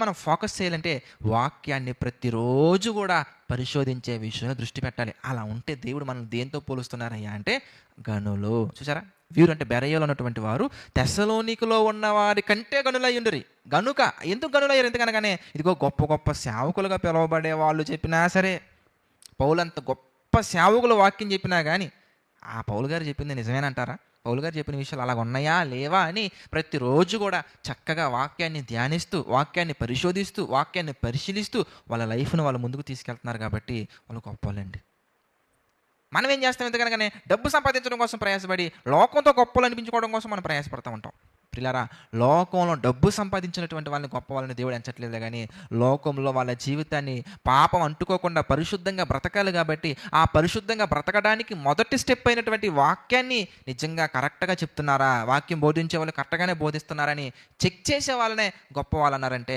మనం ఫోకస్ చేయాలంటే వాక్యాన్ని ప్రతిరోజు కూడా పరిశోధించే విషయంలో దృష్టి పెట్టాలి. అలా ఉంటే దేవుడు మనం దేంతో పోలుస్తున్నారయ్యా అంటే గనులు. చూసారా వీరు అంటే బెరయ్యలో ఉన్నటువంటి వారు తెసలోనికలో ఉన్న వారి కంటే గనులై ఉండరు. గనుక ఎందుకు గనులయ్యారు? ఎందుకనగానే ఇదిగో గొప్ప గొప్ప సేవకులుగా పిలువబడే వాళ్ళు చెప్పినా సరే పౌలంత గొప్ప సేవకులు వాక్యం చెప్పినా కానీ ఆ పౌలు గారు చెప్పింది నిజమేనంటారా? పౌలు గారు చెప్పిన విషయాలు అలాగ ఉన్నాయా? లేవా? అని ప్రతిరోజు కూడా చక్కగా వాక్యాన్ని ధ్యానిస్తూ వాక్యాన్ని పరిశోధిస్తూ వాక్యాన్ని పరిశీలిస్తూ వాళ్ళ లైఫ్ను వాళ్ళు ముందుకు తీసుకెళ్తున్నారు కాబట్టి వాళ్ళు గొప్పలండి. మనం ఏం చేస్తాం? ఎందుకనగానే డబ్బు సంపాదించడం కోసం ప్రయాసపడి లోకంతో గొప్పలు అనిపించుకోవడం కోసం మనం ప్రయాసపడుతూ ఉంటాం. ప్రిలారా లోకంలో డబ్బు సంపాదించినటువంటి వాళ్ళని గొప్ప వాళ్ళని దేవుడు ఎంచట్లేదు కానీ లోకంలో వాళ్ళ జీవితాన్ని పాపం అంటుకోకుండా పరిశుద్ధంగా బ్రతకాలి కాబట్టి ఆ పరిశుద్ధంగా బ్రతకడానికి మొదటి స్టెప్ అయినటువంటి వాక్యాన్ని నిజంగా కరెక్ట్గా చెప్తున్నారా? వాక్యం బోధించే వాళ్ళు కరెక్ట్గానే బోధిస్తున్నారని చెక్ చేసే వాళ్ళనే గొప్ప వాళ్ళు అన్నారంటే